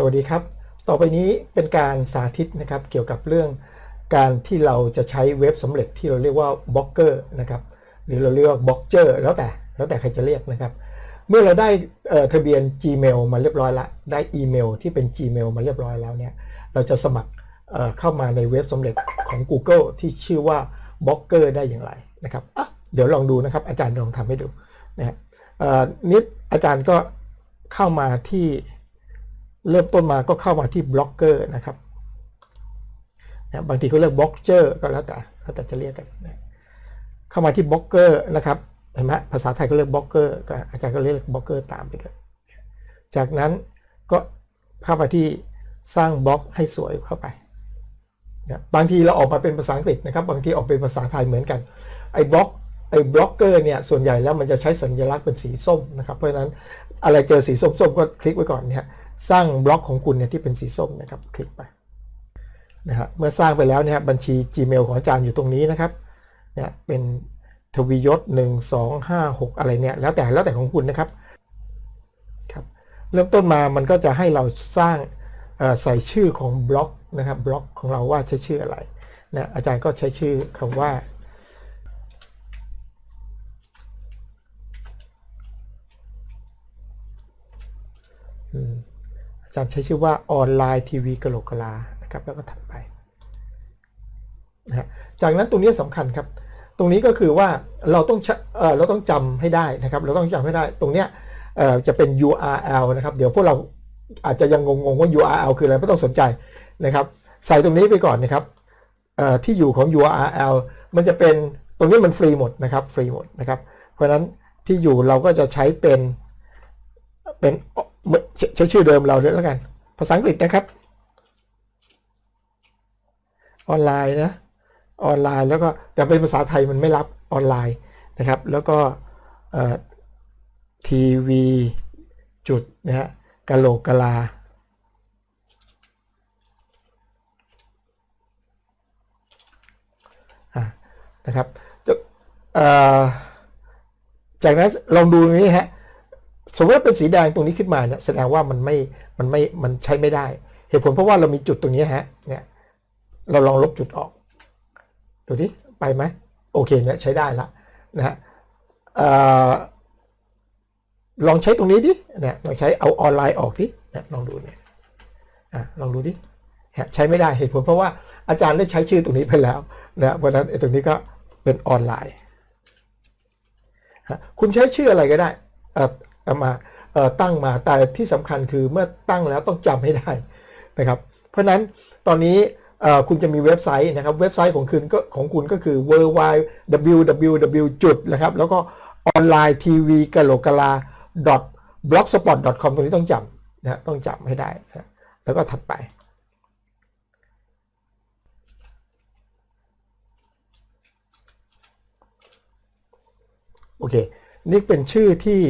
สวัสดีครับ ต่อไปนี้เป็นการสาธิตนะครับเกี่ยวกับเรื่องการที่เราจะใช้เว็บสำเร็จที่เราเรียกว่าบล็อกเกอร์นะครับหรือเราเรียกว่าบล็อกเจอร์แล้วแต่แล้วแต่ใครจะเรียกนะครับ เมื่อเราได้เอ่อทะเบียน Gmail มาเรียบร้อยละได้อีเมลที่เป็น Gmail มาเรียบร้อยแล้วเนี่ยเราจะสมัครเอ่อเข้ามาในเว็บสำเร็จของ Google ที่ชื่อว่าบล็อกเกอร์ได้อย่างไรนะครับอะเดี๋ยวลองดูนะครับ อาจารย์ลองทำให้ดูนะฮะเอ่อนิดอาจารย์ก็เข้ามาที่ เริ่มต้นมาก็เข้ามาที่บล็อกเกอร์นะครับนะบางทีเขาเรียกบล็อกเจอร์ก็แล้วแต่แล้วแต่จะเรียกกันนะเข้ามาที่บล็อกเกอร์นะครับเห็นไหมภาษาไทยก็เรียกบล็อกเกอร์ก็อาจารย์ก็เรียกบล็อกเกอร์ตามไปด้วยจากนั้นก็เข้ามาที่สร้างบล็อกให้สวยเข้าไปนะบางทีเราออกมาเป็นภาษาอังกฤษนะครับ บางทีออกเป็นภาษาไทยเหมือนกันไอ้บล็อกไอ้บล็อกเกอร์เนี่ยส่วนใหญ่แล้วมันจะใช้สัญลักษณ์เป็นสีส้มนะครับ เพราะฉะนั้นอะไรเจอสีส้มๆก็คลิกไว้ก่อนเนี่ย สร้างบล็อกของคุณเนี่ยที่เป็นสีส้มนะครับคลิกไปนะฮะเมื่อสร้างไปแล้วเนี่ยบัญชี Gmail ของอาจารย์อยู่ตรงนี้นะครับเนี่ยเป็นทวียศ1 2 5 6 อะไรเนี่ยแล้วแต่แล้วแต่ของคุณนะครับครับ เริ่มต้นมามันก็จะให้เราสร้างใส่ชื่อของบล็อกนะครับบล็อกของเราว่าใช้ชื่ออะไรนะอาจารย์ก็ใช้ชื่อคำว่าอาจารย์ใช้ชื่อว่าออนไลน์ทีวีกะโหลกกะลานะครับแล้วก็ถัดไปนะจากนั้นตรงนี้สำคัญครับ ตรงนี้ก็คือว่าเราต้องเอเราต้องจำให้ได้นะครับ เราต้องจำให้ได้ตรงเนี้ยจะเป็น URL นะครับ เดี๋ยวพวกเราอาจจะยังงงๆว่า URL คืออะไรไม่ต้องสนใจนะครับ ใส่ตรงนี้ไปก่อนนะครับที่อยู่ของ URL มันจะเป็นตรงนี้มันฟรีหมดนะครับฟรีหมดนะครับ เพราะฉะนั้นที่อยู่เราก็จะใช้เป็นเป็น ใช้ชื่อเดิมเราเลยแล้วกัน ภาษาอังกฤษนะครับ ออนไลน์นะ ออนไลน์แล้วก็แต่เป็นภาษาไทยมันไม่รับออนไลน์นะครับ แล้วก็ทีวีจุดนะฮะกะโหลกกะลาอะนะครับจะเอ่อจากนั้นลองดูนี้ฮะ สมมติว่าเป็นสีแดงตรงนี้ขึ้นมาเนี่ยแสดงว่ามันไม่มันไม่มันใช้ไม่ได้ เหตุผลเพราะว่าเรามีจุดตรงนี้ฮะเนี่ยเราลองลบจุดออกดูดิไปไหมโอเคเนี่ยใช้ได้ละนะฮะลองใช้ตรงนี้ดิเนี่ยลองใช้เอาออนไลน์ออกดิเนี่ยลองดูเนี่ยอะลองดูดิใช้ไม่ได้เหตุผลเพราะว่าอาจารย์ได้ใช้ชื่อตรงนี้ไปแล้วนะเพราะนั้นไอ้ตรงนี้ก็เป็นออนไลน์คุณใช้ชื่ออะไรก็ได้ มาตั้งมาแต่ที่สำคัญคือเมื่อตั้งแล้วต้องจำให้ได้นะครับเพราะฉะนั้นตอนนี้คุณจะมีเว็บไซต์นะครับเว็บไซต์ของคุณก็ของคุณก็คือ w w w จุดนะครับแล้วก็ออนไลน์ทีวีกะโหลกะลา blogspot com ตรงนี้ต้องจำนะต้องจำให้ได้นะแล้วก็ถัดไป โอเค นี่เป็นชื่อที่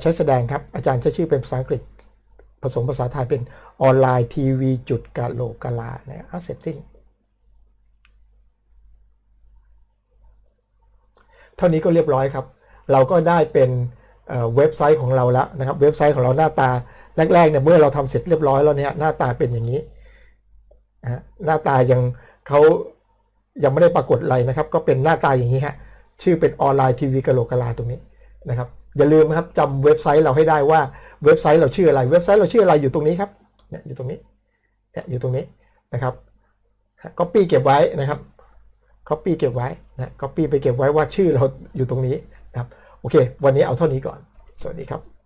ใช้แสดงครับ อาจารย์ใช้ชื่อเป็นภาษาอังกฤษ ผสมภาษาไทยเป็นออนไลน์ทีวีจุดกะโลกะลาเนะเสร็จสิ้น เท่านี้ก็เรียบร้อยครับ เราก็ได้เป็นเว็บไซต์ของเราแล้วนะครับ เว็บไซต์ของเราหน้าตาแรกๆเนี่ยเมื่อเราทำเสร็จเรียบร้อยแล้วเนี่ยหน้าตาเป็นอย่างนี้หน้าตายังเขายังไม่ได้ปรากฏอะไรนะครับ ก็เป็นหน้าตาอย่างนี้ฮะชื่อเป็นออนไลน์ทีวีกะโหลกะลาตรงนี้นะครับ อย่าลืมนะครับจำเว็บไซต์เราให้ได้ว่าเว็บไซต์เราชื่ออะไร เว็บไซต์เราชื่ออะไรอยู่ตรงนี้ครับเนี่ยอยู่ตรงนี้เนี่ยอยู่ตรงนี้นะครับก็ปี้เก็บไว้นะครับก็ปี้เก็บไว้นะก็ปี้ไปเก็บไว้ว่าชื่อเราอยู่ตรงนี้นะครับโอเค วันนี้เอาเท่านี้ก่อน สวัสดีครับ